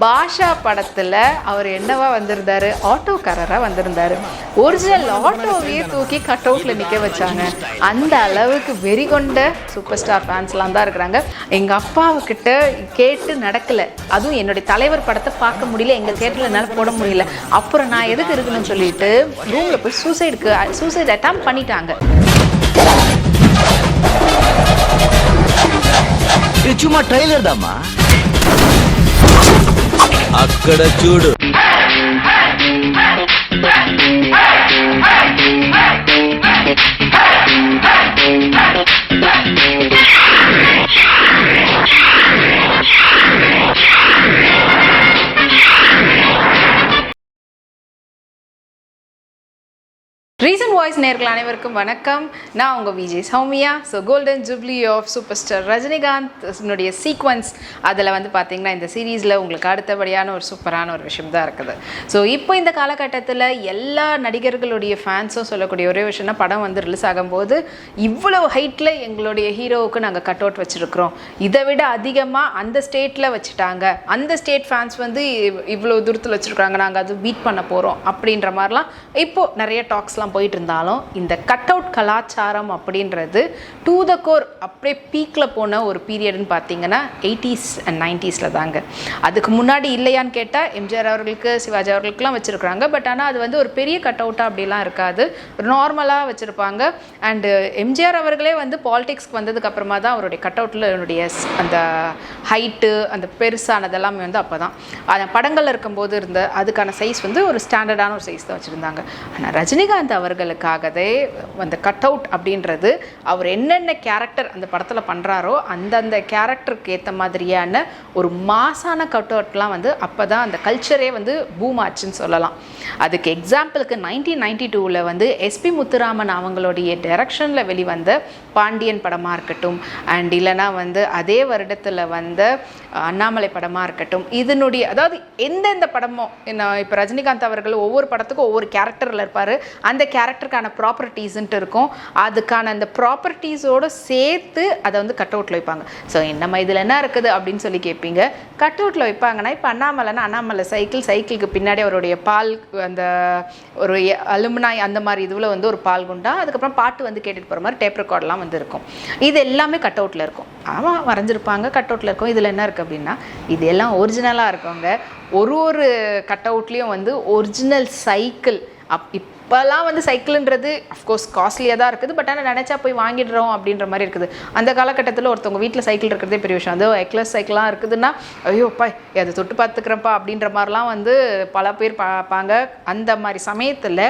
பாஷா படத்தில் அவர் என்னவா வந்திருந்தாரு? ஆட்டோக்காரராக வந்திருந்தாரு. ஒரிஜினல் ஆட்டோவையே தூக்கி கட் அவுட்டில் நிற்க வச்சாங்க. அந்த அளவுக்கு வெறி கொண்ட சூப்பர் ஸ்டார் ஃபேன்ஸ்லாம் தான் இருக்கிறாங்க. எங்கள் அப்பாவுக்கிட்ட கேட்டு நடக்கலை. அதுவும் என்னுடைய தலைவர் படத்தை பார்க்க முடியல. எங்கள் தேட்டரில் என்னால் போட முடியல. அப்புறம் நான் எதுக்கு இருக்குன்னு சொல்லிட்டு ரூமில் போய் சூசைடுக்கு சூசைட் அட்டாம் பண்ணிட்டாங்க. இது சும்மா ட்ரெய்லர் தாம்மா. అక్కడ చూడు. கிச்சன் வாய்ஸ் நேர்கள் அனைவருக்கும் வணக்கம். நான் உங்கள் Vijay Sowmya. So golden jubilee of super star Rajinikanth sequence அதில் வந்து பார்த்தீங்கன்னா இந்த சீரீஸில் உங்களுக்கு அடுத்தபடியான ஒரு சூப்பரான ஒரு விஷயம் தான் இருக்குது. ஸோ இப்போ இந்த காலகட்டத்தில் எல்லா நடிகர்களுடைய ஃபேன்ஸும் சொல்லக்கூடிய ஒரே விஷயம்னா படம் வந்து ரிலீஸ் ஆகும்போது இவ்வளோ ஹைட்டில் எங்களுடைய ஹீரோவுக்கு நாங்கள் கட் அவுட் வச்சுருக்கிறோம். இதை விட அதிகமாக அந்த ஸ்டேட்டில் வச்சுட்டாங்க. அந்த ஸ்டேட் ஃபேன்ஸ் வந்து இவ்- இவ்வளோ தூரத்தில் வச்சுருக்காங்க. நாங்கள் அது பீட் பண்ண போகிறோம் அப்படின்ற மாதிரிலாம் இப்போது நிறைய டாக்ஸ்லாம் போயிட்டு இருந்தாலும் இந்த கட் அவுட் கலாச்சாரம் அப்படின்றது டூ த கோர் அப்படியே பீக்கில் போன ஒரு பீரியட்னு பார்த்தீங்கன்னா எயிட்டிஸ் அண்ட் நைன்டிஸில் தாங்க. அதுக்கு முன்னாடி இல்லையான்னு கேட்டால் எம்ஜிஆர் அவர்களுக்கு சிவாஜி அவர்களுக்குலாம் வச்சுருக்குறாங்க. பட் ஆனால் அது வந்து ஒரு பெரிய கட் அவுட்டாக அப்படிலாம் இருக்காது. நார்மலாக வச்சுருப்பாங்க. அண்டு எம்ஜிஆர் அவர்களே வந்து பாலிடிக்ஸ்க்கு வந்ததுக்கு அப்புறமா தான் அவருடைய கட் அவுட்டில் என்னுடைய அந்த ஹைட்டு அந்த பெருசானதெல்லாமே வந்து அப்போ தான் அந்த படங்களில் இருக்கும்போது இருந்த அதுக்கான சைஸ் வந்து ஒரு ஸ்டாண்டர்டான ஒரு சைஸ் தான் வச்சுருந்தாங்க. ஆனால் ரஜினிகாந்த் அவர்கள் அவர்களுக்காகவே அந்த கட் அவுட் அப்படின்றது அவர் என்னென்ன கேரக்டர் அந்த படத்தில் பண்ணுறாரோ அந்தந்த கேரக்டருக்கு ஏற்ற மாதிரியான ஒரு மாசான கட் அவுட்லாம் வந்து அப்போ தான் அந்த கல்ச்சரே வந்து பூம் ஆச்சுன்னு சொல்லலாம். அதுக்கு எக்ஸாம்பிளுக்கு நைன்டீன் நைன்டி டூவில் வந்து எஸ்பி முத்துராமன் அவங்களுடைய டைரக்ஷனில் வெளிவந்த பாண்டியன் படமாக இருக்கட்டும் அண்ட் இல்லைனா வந்து அதே வருடத்தில் வந்த அண்ணாமலை படமாக இருக்கட்டும் இதனுடைய அதாவது எந்தெந்த படமோ இப்போ ரஜினிகாந்த் அவர்கள் ஒவ்வொரு படத்துக்கும் ஒவ்வொரு கேரக்டரில் இருப்பார் அந்த கேரக்டர் கேரக்டருக்கான ப்ராப்பர்ட்டிஸ்ன்ட்டு இருக்கும். அதுக்கான அந்த ப்ராப்பர்ட்டிஸோடு சேர்த்து அதை வந்து கட் அவுட்டில் வைப்பாங்க. ஸோ நம்ம இதில் என்ன இருக்குது அப்படின்னு சொல்லி கேட்பீங்க கட் அவுட்டில் வைப்பாங்கன்னா இப்போ அண்ணாமலைன்னா அண்ணாமலை சைக்கிள் சைக்கிளுக்கு பின்னாடி அவருடைய பால் அந்த ஒரு அலுமினாய் அந்த மாதிரி இதுவில் வந்து ஒரு பால் குண்டா அதுக்கப்புறம் பாட்டு வந்து கேட்டுட்டு போகிற மாதிரி டேப் ரெக்கார்ட்லாம் வந்து இருக்கும். இது எல்லாமே கட் அவுட்டில் இருக்கும். ஆமாம் வரைஞ்சிருப்பாங்க கட் அவுட்டில் இருக்கும். இதில் என்ன இருக்குது அப்படின்னா இது எல்லாம் ஒரிஜினலாக இருக்கவங்க. ஒரு ஒரு கட் அவுட்லேயும் வந்து ஒரிஜினல் சைக்கிள் அப் இப் இப்போல்லாம் வந்து சைக்கிள்ன்றது அஃப்கோர்ஸ் காஸ்ட்லியாக தான் இருக்குது. பட் ஆனால் நினச்சா போய் வாங்கிடுறோம் அப்படின்ற மாதிரி இருக்குது. அந்த காலகட்டத்தில் ஒருத்தவங்க வீட்டில் சைக்கிள் இருக்கிறதே பெரிய விஷயம். அது எக்லஸ் சைக்கிளாக இருக்குதுன்னா ஐயோப்பா அதை தொட்டு பார்த்துக்கிறப்பா அப்படின்ற மாதிரிலாம் வந்து பல பேர் பார்ப்பாங்க. அந்த மாதிரி சமயத்தில்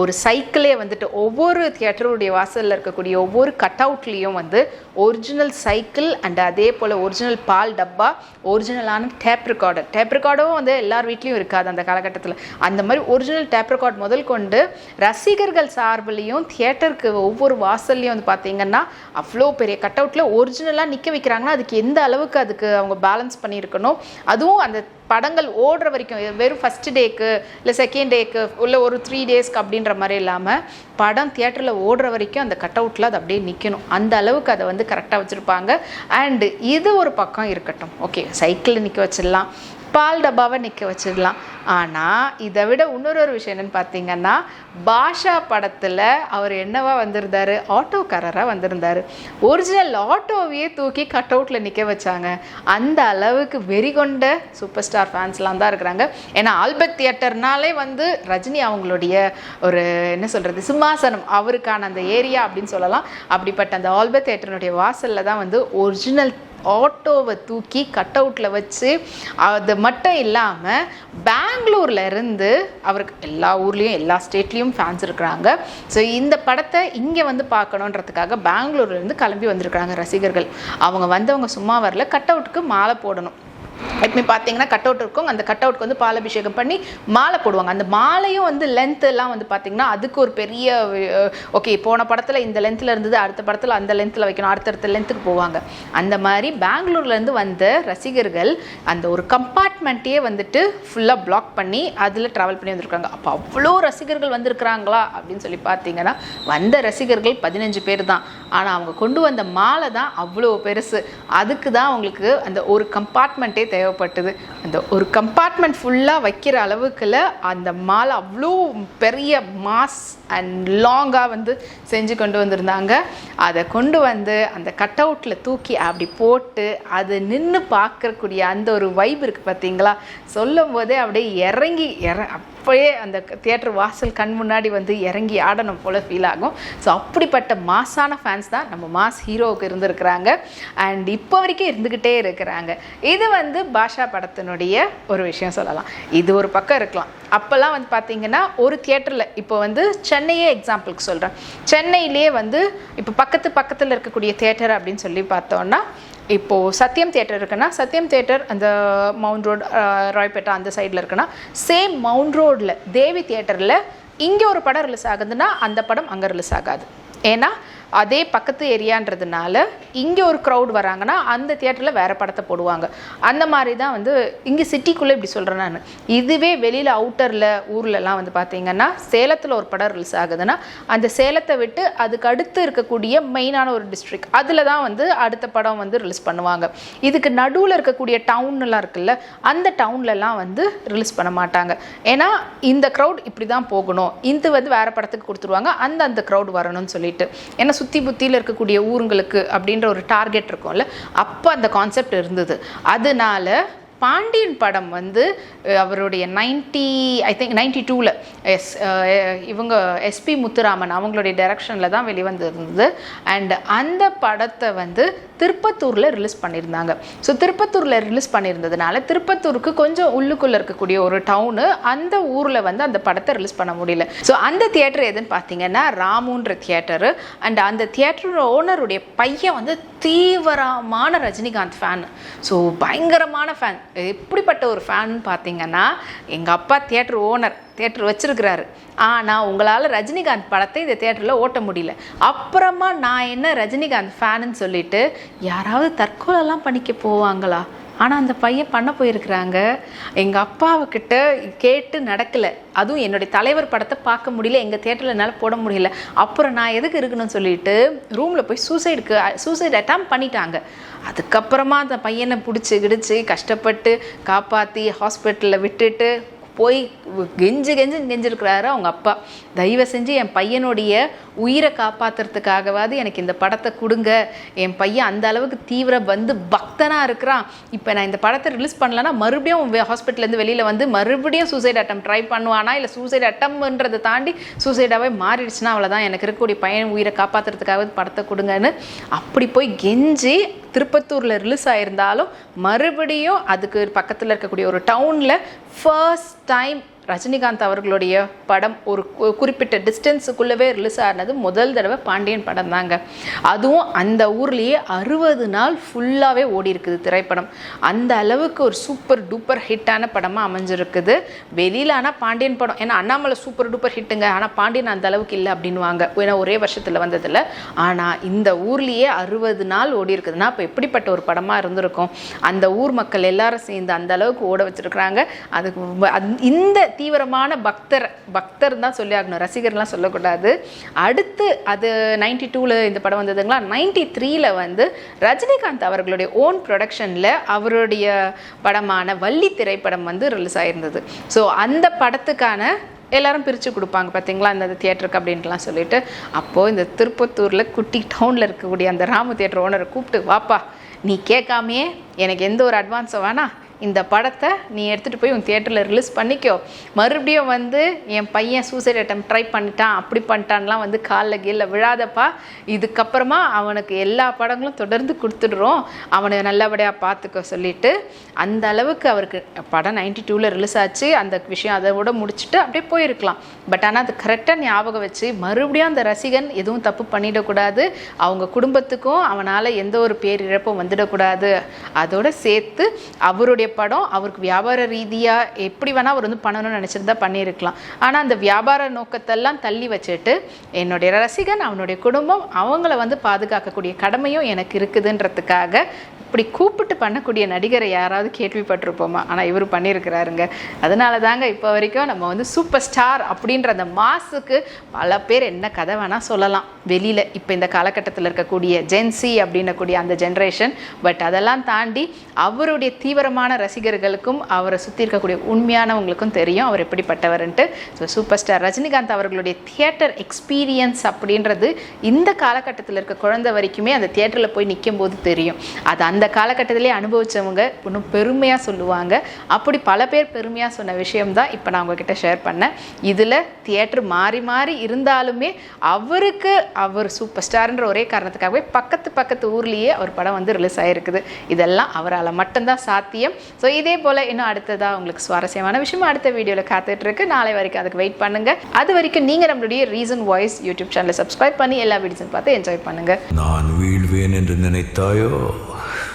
ஒரு சைக்கிளே வந்துட்டு ஒவ்வொரு தியேட்டருடைய வாசலில் இருக்கக்கூடிய ஒவ்வொரு கட் அவுட்லேயும் வந்து ஒரிஜினல் சைக்கிள் அண்ட் அதே போல் ஒரிஜினல் பால் டப்பா ஒரிஜினலான டேப் ரெக்கார்டர் டேப் ரெக்கார்டும் வந்து எல்லார் வீட்லேயும் இருக்காது அந்த காலகட்டத்தில். அந்த மாதிரி ஒரிஜினல் டேப் ரெக்கார்ட் முதல் கொண்டு ரசிகர்கள் சார்பிலையும் தியேட்டருக்கு ஒவ்வொரு வாசல்லையும் வந்து பார்த்தீங்கன்னா அவ்வளோ பெரிய கட் அவுட்டில் ஒரிஜினலாக நிற்க வைக்கிறாங்கன்னா அதுக்கு எந்த அளவுக்கு அதுக்கு அவங்க பேலன்ஸ் பண்ணியிருக்கணும்? அதுவும் அந்த படங்கள் ஓடுற வரைக்கும் வெறும் ஃபர்ஸ்ட் டேக்கு இல்லை செகண்ட் டேக்கு இல்லை ஒரு த்ரீ டேஸ்க்கு அப்படின்ற மாதிரி இல்லாமல் படம் தியேட்டரில் ஓடுற வரைக்கும் அந்த கட் அவுட்டில் அது அப்படியே நிற்கணும் அந்த அளவுக்கு அதை வந்து கரெக்டாக வச்சுருப்பாங்க. அண்டு இது ஒரு பக்கம் இருக்கட்டும். ஓகே சைக்கிளில் நிற்க வச்சிடலாம். பால் டப்பாவை நிற்க வச்சிடலாம். ஆனால் இதை விட இன்னொரு ஒரு விஷயம் என்னன்னு பார்த்தீங்கன்னா பாஷா படத்தில் அவர் என்னவா வந்திருந்தாரு? ஆட்டோக்காரராக வந்திருந்தார். ஒரிஜினல் ஆட்டோவையே தூக்கி கட் அவுட்டில் நிற்க வச்சாங்க. அந்த அளவுக்கு வெறி கொண்ட சூப்பர் ஸ்டார் ஃபேன்ஸ்லாம் தான் இருக்கிறாங்க. ஏன்னா ஆல்பர்ட் தியேட்டர்னாலே வந்து ரஜினி அவங்களுடைய ஒரு என்ன சொல்கிறது சிம்மாசனம். அவருக்கான அந்த ஏரியா அப்படின்னு சொல்லலாம். அப்படிப்பட்ட அந்த ஆல்பர்ட் தியேட்டருடைய வாசலில் தான் வந்து ஒரிஜினல் ஆட்டோவை தூக்கி கட் அவுட்டில் வச்சு அது மட்டும் இல்லாமல் பெங்களூர்ல இருந்து அவருக்கு எல்லா ஊர்லேயும் எல்லா ஸ்டேட்லேயும் ஃபேன்ஸ் இருக்கிறாங்க. ஸோ இந்த படத்தை இங்கே வந்து பார்க்கணுன்றதுக்காக பெங்களூர்ல இருந்து கிளம்பி வந்திருக்கிறாங்க ரசிகர்கள். அவங்க வந்தவங்க சும்மா வரல கட் அவுட்டுக்கு மாலை போடணும். எப்பவுமே பார்த்தீங்கன்னா கட் அவுட் இருக்கும். அந்த கட் அவுட்க்கு வந்து பாலபிஷேகம் பண்ணி மாலை போடுவாங்க. அந்த மாலையும் வந்து லென்த் எல்லாம் வந்து பார்த்தீங்கன்னா அதுக்கு ஒரு பெரிய ஓகே போன படத்தில் இந்த லென்த்தில் இருந்தது அடுத்த படத்தில் அந்த லென்த்தில் வைக்கணும் அடுத்தடுத்த லென்த்துக்கு போவாங்க. அந்த மாதிரி பெங்களூர்லேருந்து வந்த ரசிகர்கள் அந்த ஒரு கம்பார்ட்மெண்ட்டையே வந்துட்டு ஃபுல்லாக பிளாக் பண்ணி அதில் ட்ராவல் பண்ணி வந்திருக்காங்க. அப்போ அவ்வளோ ரசிகர்கள் வந்திருக்கிறாங்களா அப்படின்னு சொல்லி பார்த்தீங்கன்னா வந்த ரசிகர்கள் பதினஞ்சு பேர் தான். ஆனால் அவங்க கொண்டு வந்த மாலை தான் அவ்வளோ பெருசு. அதுக்கு தான் அவங்களுக்கு அந்த ஒரு கம்பார்ட்மெண்ட்டே தேவை. தேவைப்பட்டது. அந்த ஒரு கம்பார்ட்மெண்ட் ஃபுல்லாக வைக்கிற அளவுக்குல அந்த மாலை அவ்வளோ பெரிய மாஸ் அண்ட் லாங்காக வந்து செஞ்சு கொண்டு வந்திருந்தாங்க. அதை கொண்டு வந்து அந்த கட் அவுட்டில் தூக்கி அப்படி போட்டு அது நின்று பார்க்கக்கூடிய அந்த ஒரு வைப் இருக்குது பார்த்தீங்களா சொல்லும் போதே அப்படியே இறங்கி இற அப்படியே அந்த தியேட்டர் வாசல் கண் முன்னாடி வந்து இறங்கி ஆடணும் போல் ஃபீல் ஆகும். ஸோ அப்படிப்பட்ட மாஸான ஃபேன்ஸ் தான் நம்ம மாஸ் ஹீரோவுக்கு இருந்திருக்கிறாங்க. அண்ட் இப்போ வரைக்கும் இருந்துக்கிட்டே இருக்கிறாங்க. இது வந்து பாஷா படத்தினுடைய ஒரு விஷயம் சொல்லலாம். இது ஒரு பக்கம் இருக்கலாம். அப்போல்லாம் வந்து பார்த்தீங்கன்னா ஒரு தியேட்டரில் இப்போ வந்து சென்னையே எக்ஸாம்பிளுக்கு சொல்கிறேன் சென்னையிலேயே வந்து இப்போ பக்கத்து பக்கத்தில் இருக்கக்கூடிய தியேட்டர் அப்படின்னு சொல்லி பார்த்தோன்னா இப்போது சத்யம் தேட்டர் இருக்குன்னா சத்யம் தேட்டர் அந்த மவுண்ட் ரோடு ராய்பேட்டா அந்த சைடில் இருக்குன்னா சேம் மவுண்ட் ரோடில் தேவி தேட்டரில் இங்கே ஒரு படம் ரிலீஸ் ஆகுதுன்னா அந்த படம் அங்கே ரிலீஸ் ஆகாது. ஏன்னா அதே பக்கத்து ஏரியான்றதுனால இங்கே ஒரு க்ரௌட் வராங்கன்னா அந்த தியேட்டரில் வேறு படத்தை போடுவாங்க. அந்த மாதிரி தான் வந்து இங்கே சிட்டிக்குள்ளே இப்படி சொல்கிறேன் நான். இதுவே வெளியில் அவுட்டரில் ஊர்லலாம் வந்து பார்த்தீங்கன்னா சேலத்தில் ஒரு படம் ரிலீஸ் ஆகுதுன்னா அந்த சேலத்தை விட்டு அதுக்கு அடுத்து இருக்கக்கூடிய மெயினான ஒரு டிஸ்ட்ரிக் அதில் தான் வந்து அடுத்த படம் வந்து ரிலீஸ் பண்ணுவாங்க. இதுக்கு நடுவில் இருக்கக்கூடிய டவுன்லாம் இருக்குல்ல அந்த டவுன்லலாம் வந்து ரிலீஸ் பண்ண மாட்டாங்க. ஏன்னா இந்த க்ரௌட் இப்படி தான் போகணும். இது வந்து வேறு படத்துக்கு கொடுத்துருவாங்க. அந்த அந்த க்ரௌட் வரணும்னு சொல்லிட்டு. ஏன்னா சுற்றி புத்தியில் இருக்கக்கூடிய ஊருங்களுக்கு அப்படின்ற ஒரு டார்கெட் இருக்கும்ல அப்போ அந்த கான்செப்ட் இருந்தது. அதனால பாண்டியன் படம் வந்து அவருடைய நைன்டி ஐ திங்க் நைன்டி டூவில் எஸ் இவங்க எஸ்பி முத்துராமன் அவங்களுடைய டைரக்ஷனில் தான் வெளிவந்து இருந்தது அண்ட் அந்த படத்தை வந்து திருப்பத்தூரில் ரிலீஸ் பண்ணியிருந்தாங்க. ஸோ திருப்பத்தூரில் ரிலீஸ் பண்ணியிருந்ததுனால திருப்பத்தூருக்கு கொஞ்சம் உள்ளுக்குள்ளே இருக்கக்கூடிய ஒரு டவுனு அந்த ஊரில் வந்து அந்த படத்தை ரிலீஸ் பண்ண முடியல. ஸோ அந்த தியேட்டர் எதுன்னு பார்த்தீங்கன்னா ராமுன்ற தியேட்டரு அண்ட் அந்த தியேட்டரோட ஓனருடைய பையன் வந்து தீவிரமான ரஜினிகாந்த் ஃபேன் ஸோ பயங்கரமான ஃபேன் எப்படிப்பட்ட ஒரு ஃபேன் பார்த்தீங்கன்னா எங்கள் அப்பா தியேட்டர் ஓனர் தேட்டர் வச்சிருக்கிறாரு. ஆனால் உங்களால் ரஜினிகாந்த் படத்தை இந்த தேட்டரில் ஓட்ட முடியல. அப்புறமா நான் என்ன ரஜினிகாந்த் ஃபேனுன்னு சொல்லிட்டு யாராவது தற்கொலைலாம் பண்ணிக்க போவாங்களா? ஆனால் அந்த பையன் பண்ண போயிருக்கிறாங்க. எங்கள் அப்பாவுக்கிட்ட கேட்டு நடக்கலை. அதுவும் என்னுடைய தலைவர் படத்தை பார்க்க முடியல. எங்கள் தேட்டரில் என்னால் போட முடியல. அப்புறம் நான் எதுக்கு இருக்கணும்னு சொல்லிட்டு ரூமில் போய் சூசைடுக்கு சூசைட் அட்டம் பண்ணிட்டாங்க. அதுக்கப்புறமா அந்த பையனை பிடிச்சி கிடிச்சு கஷ்டப்பட்டு காப்பாற்றி ஹாஸ்பிட்டலில் விட்டுட்டு போய் கெஞ்சு கெஞ்சு கெஞ்சிருக்கிறாரு அவங்க அப்பா. தயவு செஞ்சு என் பையனுடைய உயிரை காப்பாற்றுறதுக்காகவாது எனக்கு இந்த படத்தை கொடுங்க. என் பையன் அந்த அளவுக்கு தீவிர வந்து பக்தனாக இருக்கிறான். இப்போ நான் இந்த படத்தை ரிலீஸ் பண்ணலன்னா மறுபடியும் ஹாஸ்பிட்டல்லேருந்து வெளியில் வந்து மறுபடியும் சூசைட் அட்டம் ட்ரை பண்ணுவானா? இல்லை சூசைட் அட்டம்ன்றதை தாண்டி சூசைடாகவே மாறிடுச்சுன்னா அவ்வளோதான் எனக்கு இருக்கக்கூடிய பையன் உயிரை காப்பாற்றுறதுக்காக படத்தை கொடுங்கன்னு அப்படி போய் கெஞ்சி திருப்பத்தூரில் ரிலீஸ் ஆயிருந்தாலும் மறுபடியும் அதுக்கு பக்கத்தில் இருக்கக்கூடிய ஒரு டவுனில் first time ரஜினிகாந்த் அவர்களுடைய படம் ஒரு கு- குறிப்பிட்ட டிஸ்டன்ஸுக்குள்ளவே ரிலீஸ் ஆனது முதல் தடவை பாண்டியன் படம் தாங்க. அதுவும் அந்த ஊர்லேயே அறுபது நாள் ஃபுல்லாகவே ஓடி இருக்குது திரைப்படம். அந்த அளவுக்கு ஒரு சூப்பர் டூப்பர் ஹிட்டான படமாக அமைஞ்சிருக்குது. வெளியில் ஆனால் பாண்டியன் படம் ஏன்னா அண்ணாமலை சூப்பர் டூப்பர் ஹிட்டுங்க ஆனால் பாண்டியன் அந்த அளவுக்கு இல்லை அப்படின்னுவாங்க. ஏன்னா ஒரே வருஷத்தில் வந்ததில்ல. ஆனால் இந்த ஊர்லேயே அறுபது நாள் ஓடி இருக்குதுன்னா இப்போ எப்படிப்பட்ட ஒரு படமாக இருந்திருக்கும்? அந்த ஊர் மக்கள் எல்லாரும் சேர்ந்து அந்த அளவுக்கு ஓட வச்சிருக்கிறாங்க. அதுக்கு இந்த தீவிரமான பக்தர் பக்தர் தான் சொல்லி ஆகணும் ரசிகர்லாம் சொல்லக்கூடாது. அடுத்து அது நைன்டி டூவில் இந்த படம் வந்ததுங்களா? நைன்டி த்ரீல வந்து ரஜினிகாந்த் அவர்களுடைய ஓன் ப்ரொடக்ஷனில் அவருடைய படமான வள்ளி திரைப்படம் வந்து ரிலீஸ் ஆயிருந்தது. ஸோ அந்த படத்துக்கான எல்லாரும் பிரித்து கொடுப்பாங்க பார்த்தீங்களா அந்த தியேட்டருக்கு அப்படின்ட்டுலாம் சொல்லிட்டு. அப்போது இந்த திருப்பத்தூரில் குட்டி டவுனில் இருக்கக்கூடிய அந்த ராமு தியேட்டர் ஓனரை கூப்பிட்டு வாப்பா நீ கேட்காமையே எனக்கு எந்த ஒரு அட்வான்ஸும் வேணாம். இந்த படத்தை நீ எடுத்துகிட்டு போய் உன் தியேட்டரில் ரிலீஸ் பண்ணிக்கோ. மறுபடியும் வந்து என் பையன் சூசைட் அட்டம் ட்ரை பண்ணிட்டான் அப்படி பண்ணிட்டான்லாம் வந்து காலில் கீழே விழாதப்பா. இதுக்கப்புறமா அவனுக்கு எல்லா படங்களும் தொடர்ந்து கொடுத்துடுறோம். அவனை நல்லபடியாக பார்த்துக்க சொல்லிட்டு அந்த அளவுக்கு அவருக்கு படம் நைன்டி டூவில் ரிலீஸ் ஆச்சு. அந்த விஷயம் அதை விட முடிச்சுட்டு அப்படியே போயிருக்கலாம். பட் ஆனால் அது கரெக்டாக ஞாபகம் வச்சு மறுபடியும் அந்த ரசிகன் எதுவும் தப்பு பண்ணிடக்கூடாது. அவங்க குடும்பத்துக்கும் அவனால் எந்த ஒரு பேரிழப்பும் வந்துடக்கூடாது. அதோட சேர்த்து அவருடைய படம் அவருக்கு வியாபார ரீதியாக எப்படி வேணால் அவர் வந்து பண்ணணும்னு நினச்சிருந்தா பண்ணியிருக்கலாம். ஆனால் அந்த வியாபார நோக்கத்தெல்லாம் தள்ளி வச்சுட்டு என்னுடைய ரசிகன் அவனுடைய குடும்பம் அவங்கள வந்து பாதுகாக்கக்கூடிய கடமையும் எனக்கு இருக்குதுன்றதுக்காக இப்படி கூப்பிட்டு பண்ணக்கூடிய நடிகரை யாராவது கேள்விப்பட்டிருப்போமா? ஆனால் இவர் பண்ணியிருக்கிறாருங்க. அதனால தாங்க இப்போ வரைக்கும் நம்ம வந்து சூப்பர் ஸ்டார் அப்படின்ற அந்த மாஸுக்கு பல பேர் என்ன கதை வேணால் சொல்லலாம். வெளியில் இப்போ இந்த காலகட்டத்தில் இருக்கக்கூடிய ஜென்சி அப்படின்னக்கூடிய அந்த ஜென்ரேஷன் பட் அதெல்லாம் தாண்டி அவருடைய தீவிரமான ரசிகர்களுக்கும் அவரை சுற்றி இருக்கக்கூடிய உண்மையானவங்களுக்கும் தெரியும் அவர் எப்படிப்பட்டவர்ன்ட்டு. ஸோ சூப்பர் ஸ்டார் ரஜினிகாந்த் அவர்களுடைய தியேட்டர் எக்ஸ்பீரியன்ஸ் அப்படின்றது இந்த காலகட்டத்தில் இருக்க குழந்தை வரைக்குமே அந்த தியேட்டரில் போய் நிற்கும் போது தெரியும். அது அந்த காலகட்டத்திலே அனுபவிச்சவங்க இன்னும் பெருமையாக சொல்லுவாங்க. அப்படி பல பேர் பெருமையாக சொன்ன விஷயம் தான் இப்போ நான் உங்ககிட்ட ஷேர் பண்ணேன். இதில் தியேட்டர் மாறி மாறி இருந்தாலுமே அவருக்கு அவர் சூப்பர் ஸ்டார்ன்ற ஒரே காரணத்துக்காகவே பக்கத்து பக்கத்து ஊர்லேயே அவர் படம் வந்து ரிலீஸ் ஆகிருக்குது இதெல்லாம் அவரால் மட்டும்தான் சாத்தியம். ஸோ இதே போல் இன்னும் அடுத்ததாக உங்களுக்கு சுவாரஸ்யமான விஷயம் அடுத்த வீடியோவில் காத்துட்ருக்கு. நாளை வரைக்கும் அதுக்கு வெயிட் பண்ணுங்கள் அது வரைக்கும் நீங்கள் நம்மளுடைய ரீசன் வாய்ஸ் யூடியூப் சேனலை சப்ஸ்கிரைப் பண்ணி எல்லா வீடியோஸும் பார்த்து என்ஜாய் பண்ணுங்க. நான் வீழ்வேன் என்று நினைத்தாயோ?